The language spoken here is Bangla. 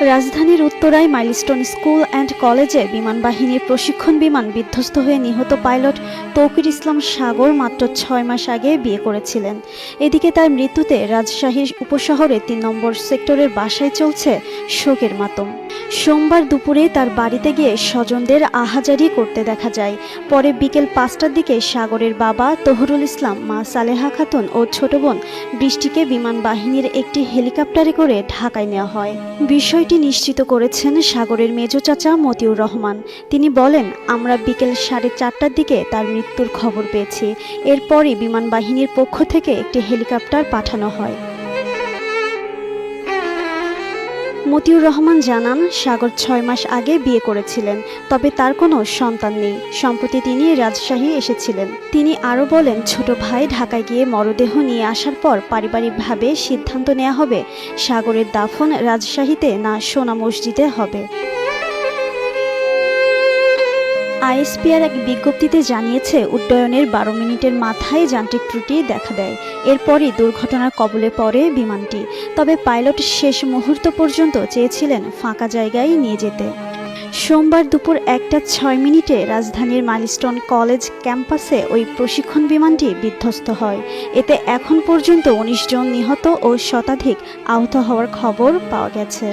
রাজধানীর উত্তরায় মাইলস্টোন স্কুল অ্যান্ড কলেজে বিমান বাহিনীর প্রশিক্ষণ বিমান বিধ্বস্ত হয়ে নিহত পাইলট তৌকির ইসলাম সাগর মাত্র ছয় মাস আগে বিয়ে করেছিলেন। এদিকে তার মৃত্যুতে রাজশাহীর উপশহরে তিন নম্বর সেক্টরের বাসায় চলছে শোকের মাতম। সোমবার দুপুরে তার বাড়িতে গিয়ে স্বজনদের আহাজারি করতে দেখা যায়। পরে বিকেল পাঁচটার দিকে সাগরের বাবা তহরুল ইসলাম, মা সালেহা খাতুন ও ছোট বোন বৃষ্টিকে বিমান বাহিনীর একটি হেলিকপ্টারে করে ঢাকায় নেওয়া হয়। বিষয়টি নিশ্চিত করেছেন সাগরের মেজ চাচা মতিউর রহমান। তিনি বলেন, আমরা বিকেল সাড়ে চারটার দিকে তার মৃত্যুর খবর পেয়েছি। এরপরই বিমান বাহিনীর পক্ষ থেকে একটি হেলিকপ্টার পাঠানো হয়। মতিউর রহমান জানান, সাগর ছয় মাস আগে বিয়ে করেছিলেন, তবে তার কোনো সন্তান নেই। সম্প্রতি তিনি রাজশাহী এসেছিলেন। তিনি আরও বলেন, ছোট ভাই ঢাকায় গিয়ে মরদেহ নিয়ে আসার পর পারিবারিকভাবে সিদ্ধান্ত নেওয়া হবে। সাগরের দাফন রাজশাহীতে না সোনা মসজিদে হবে। আইএসপিআর এক বিজ্ঞপ্তিতে জানিয়েছে, উড্ডয়নের বারো মিনিটের মাথায় যান্ত্রিক ত্রুটি দেখা দেয়। এরপরই দুর্ঘটনার কবলে পড়ে বিমানটি। তবে পাইলট শেষ মুহূর্ত পর্যন্ত চেয়েছিলেন ফাঁকা জায়গায় নিয়ে যেতে। সোমবার দুপুর একটা ছয় মিনিটে রাজধানীর মাইলস্টোন কলেজ ক্যাম্পাসে ওই প্রশিক্ষণ বিমানটি বিধ্বস্ত হয়। এতে এখন পর্যন্ত উনিশ জন নিহত ও শতাধিক আহত হওয়ার খবর পাওয়া গেছে।